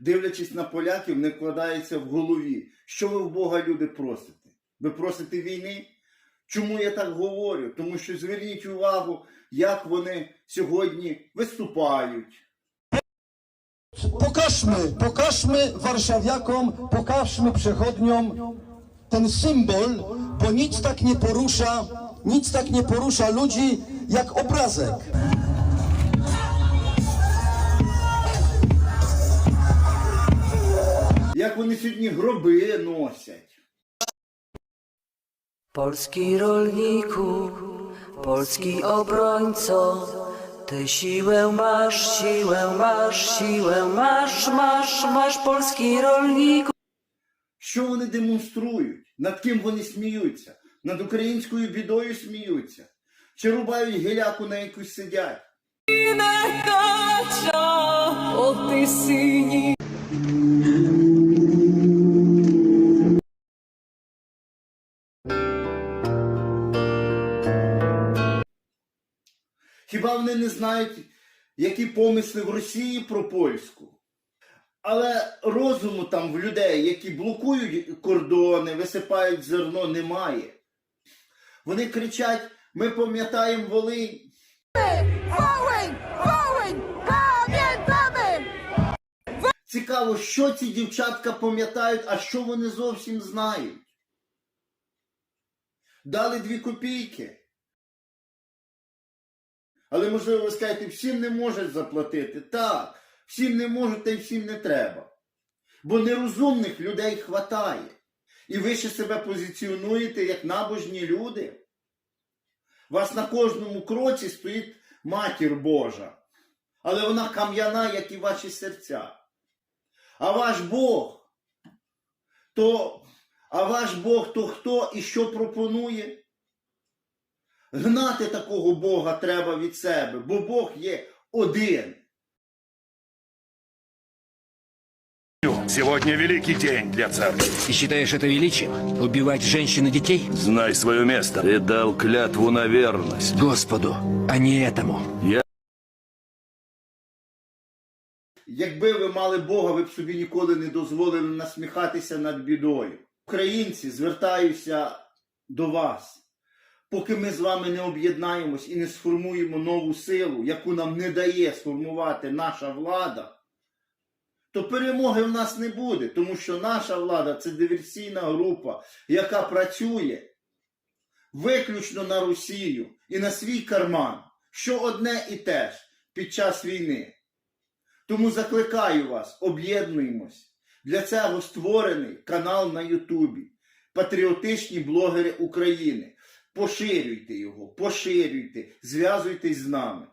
дивлячись на поляків, не вкладається в голові. Що ви в Бога люди просите? Ви просите війни? Чому я так говорю? Тому що зверніть увагу, як вони сьогодні виступають. Pokażmy, pokażmy warszawiakom, pokażmy przechodniom ten symbol, bo nic tak nie porusza, nic tak nie porusza ludzi jak obrazek. Вони сьогодні гроби носять. Polski rolniku, polski obrońco, ty siłę masz, siłę masz, siłę masz, masz, masz, polski rolniku. Що вони демонструють? Над ким вони сміються? Над українською бідою сміються? Чи рубають геляку, на яку сидять? O ty syni. Хіба вони не знають, які помисли в Росії про польську? Але розуму там в людей, які блокують кордони, висипають зерно, немає. Вони кричать: ми пам'ятаємо Волинь. Wołyń! Wołyń! Pamiętamy! Цікаво, що ці дівчатка пам'ятають, а що вони зовсім знають. Дали дві копійки. Але, можливо, ви скажете, всім не можуть заплатити. Так, всім не можуть, й всім не треба. Бо нерозумних людей хватає. І ви ще себе позиціонуєте як набожні люди. Вас на кожному кроці стоїть матір Божа. Але вона кам'яна, як і ваші серця. А ваш Бог, то, а ваш Бог то хто і що пропонує? Гнати такого Бога треба від себе, бо Бог є один. Сегодня великий день для церкви. Ты считаешь это величием? Убивать женщин и детей? Знай свое место. Ты дал клятву на верность. Господу, а не этому. Якби ви мали Бога, ви б собі ніколи не дозволили насміхатися над бідою. Українці, звертаюся до вас. Поки ми з вами не об'єднаємось і не сформуємо нову силу, яку нам не дає сформувати наша влада, то перемоги в нас не буде, тому що наша влада це диверсійна група, яка працює виключно на Росію і на свій карман, що одне і те ж під час війни. Тому закликаю вас, об'єднуємось. Для цього створений канал на Ютубі. Патріотичні блогери України. Поширюйте його, поширюйте, зв'язуйтесь з нами.